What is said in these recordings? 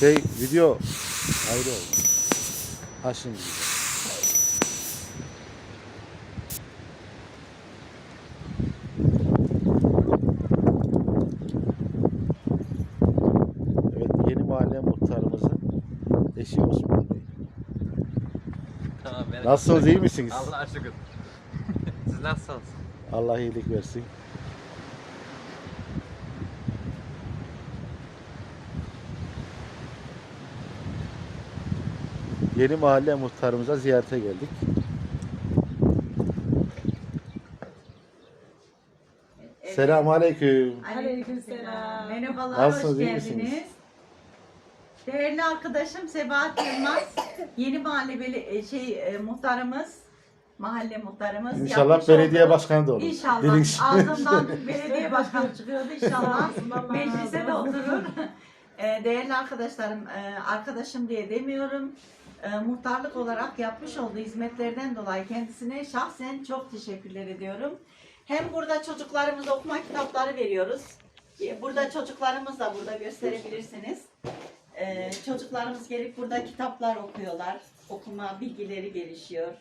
Şey video ayrı oldu. Ha şimdi. Evet yeni mahalle muhtarımızın eşi Osman Bey. Tamam, Nasılsınız iyi misiniz? Allah'a şükür. Siz nasılsınız? Allah iyilik versin. Yeni mahalle muhtarımıza ziyarete geldik. Selamun aleyküm. Aleykümselam. Merhabalar, Nasılsınız, hoş iyi geldiniz. Değerli arkadaşım Sebahat Yılmaz, yeni mahalle beli e, şey e, muhtarımız, mahalle muhtarımız. İnşallah belediye olduğu- başkanı da olur. İnşallah. Dilin- Ağzımdan belediye başkanı çıkıyordu inşallah. Meclise de oturur. E, Değerli arkadaşlarım, e, arkadaşım diye demiyorum. E, Muhtarlık olarak yapmış olduğu hizmetlerden dolayı kendisine şahsen çok teşekkürler ediyorum. Hem burada çocuklarımıza okuma kitapları veriyoruz. E, Burada çocuklarımız da burada gösterebilirsiniz. E, çocuklarımız gelip burada kitaplar okuyorlar. Okuma bilgileri gelişiyor.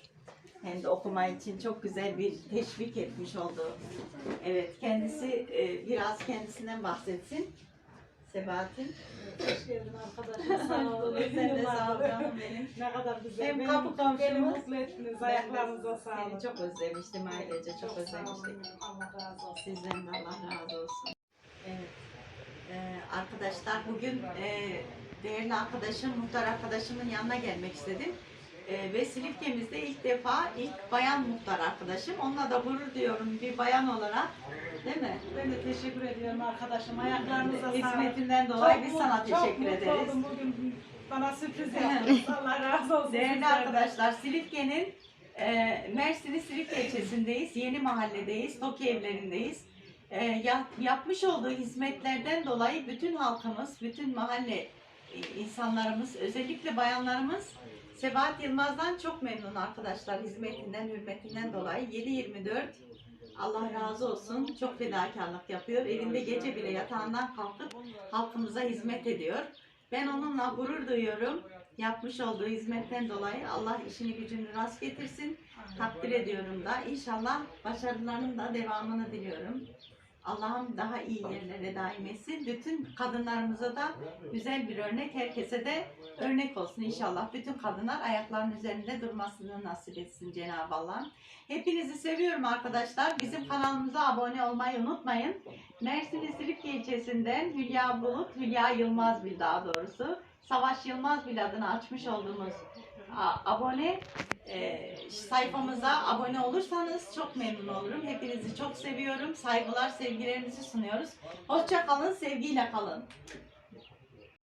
Hem de okuma için çok güzel bir teşvik etmiş oldu. Evet, kendisi e, biraz kendisinden bahsetsin. Sebahattin. Hoş geldin arkadaşlar. Sağ olun. Sen de sağ ol canım benim. Ne kadar güzel. Hem kapı komşumuz. Mutlu ettiniz. Ayaklarınıza Seni sağlık. çok özlemiştim ailece, çok olun. özlemiştik. Allah razı olsun. Sizden de Allah razı olsun. Evet. Ee, arkadaşlar bugün e, değerli arkadaşım, muhtar arkadaşımın yanına gelmek istedim. Ee, ve Silifke'mizde ilk defa ilk bayan muhtar arkadaşım. Onunla da gurur duyuyorum bir bayan olarak. Değil mi? Ben de teşekkür ediyorum arkadaşım. Ayaklarınıza sağlık. Hizmetinden dolayı Çok biz sana çok teşekkür mutlu ederiz. oldum bugün. Bana sürpriz yaptınız. Allah razı olsun. Değerli sizlerden. arkadaşlar, Silifke'nin e, Mersin'in Silifke ilçesindeyiz. Yeni mahalledeyiz, Toki evlerindeyiz. E, ya- yapmış olduğu hizmetlerden dolayı bütün halkımız, bütün mahalle insanlarımız, özellikle bayanlarımız Sebahat Yılmaz'dan çok memnun arkadaşlar hizmetinden, hürmetinden dolayı. 7-24 Allah razı olsun. Çok fedakarlık yapıyor. Evinde gece bile yatağından kalkıp halkımıza hizmet ediyor. Ben onunla gurur duyuyorum. Yapmış olduğu hizmetten dolayı Allah işini gücünü rast getirsin. Takdir ediyorum da. İnşallah başarılarının da devamını diliyorum. Allah'ım daha iyi yerlere daim etsin. Bütün kadınlarımıza da güzel bir örnek, herkese de örnek olsun inşallah. Bütün kadınlar ayaklarının üzerinde durmasını nasip etsin Cenab-ı Allah. Hepinizi seviyorum arkadaşlar. Bizim kanalımıza abone olmayı unutmayın. Mersin Silifke ilçesinden Hülya Bulut, Hülya Yılmaz bir daha doğrusu. Savaş Yılmaz bir adını açmış olduğumuz abone e, sayfamıza abone olursanız çok memnun olurum. Hepinizi çok seviyorum. Saygılar, sevgilerimizi sunuyoruz. Hoşça kalın, sevgiyle kalın.